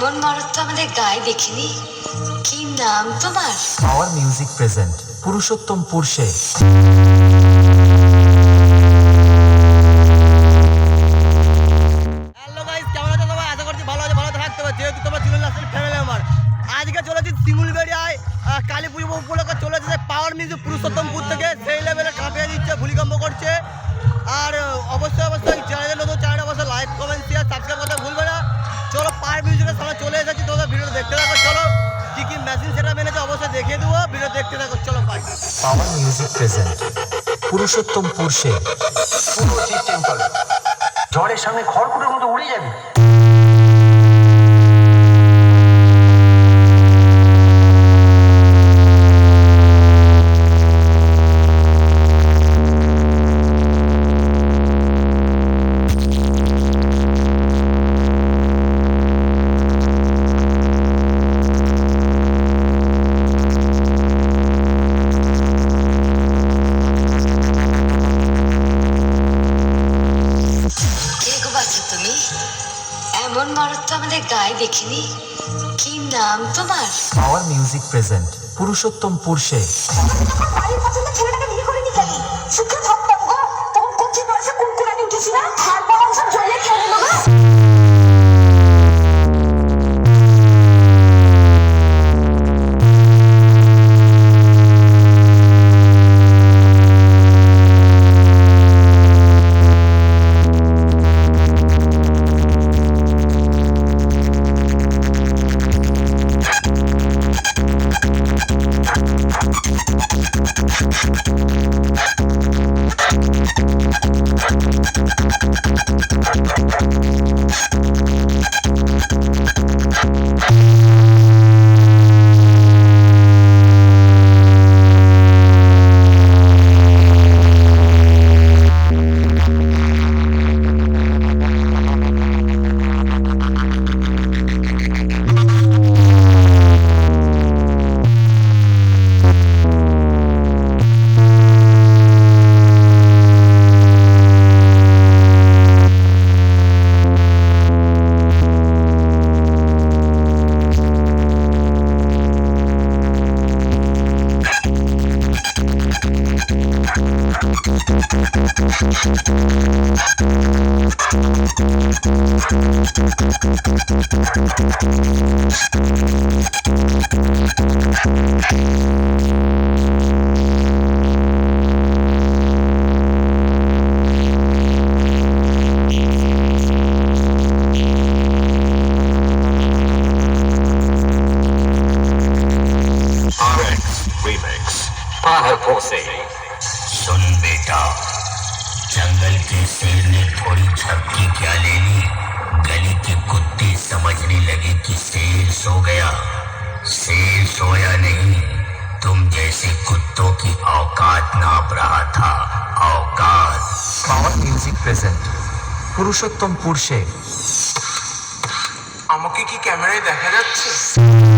এমন মরদ তো আমাদের গায়ে দেখিনি? কি নাম তোমার? পাওয়ার মিউজিক প্রেজেন্ট পুরুষোত্তম পুরুষে হ্যালো গাইস কেমন আছো সবাই? আশা করছি ভালো আছে ভালো থাকতে হবে। যেহেতু তোমার আসছে ফ্যামিলি আমার। আজকে চলেছি শিমুলবেড়িয়ায়। কালী পুজো উপলক্ষে চলেছে পাওয়ার মিউজিক পুরুষোত্তমপুর থেকে। সেই লেভেলে কাঁপিয়ে দিচ্ছে ভূমিকম্প করছে। আর অবশ্যই অবশ্যই চ্যানেলে নতুন চ্যানেল অবশ্যই লাইক কমেন্ট শেয়ার সাবস্ক্রাইব করতে ভুলবে না চলো সবাই চলে এসেছি তোদের ভিডিও দেখতে থাকো চলো কি কি মেশিন সেটা মেনেছে অবশ্যই দেখিয়ে দেবো ভিডিও দেখতে থাকো চলো bye power music present Purushottam পুরুষে পুরো সিস্টেম চলে। ঝড়ের সামনে খড়কুটোর মতো উড়ে যাবে। এমন তো আমাদের গায়ে দেখিনি। কি নাম তোমার? পাওয়ার মিউজিক প্রেজেন্ট পুরুষোত্তম পুরুষে ছেলেটাকে বিয়ে করে নিতে যাবি Thank you. Remix, Panaposi, Sun Beta. जंगल के शेर ने थोड़ी झपकी क्या ले ली गली के कुत्ते समझने लगे कि शेर सो गया शेर सोया नहीं तुम जैसे कुत्तों की औकात नाप रहा था औकात পাওয়ার মিউজিক প্রেজেন্ট পুরুষোত্তম পুরুষে আমাকে কি ক্যামেরায় দেখা যাচ্ছে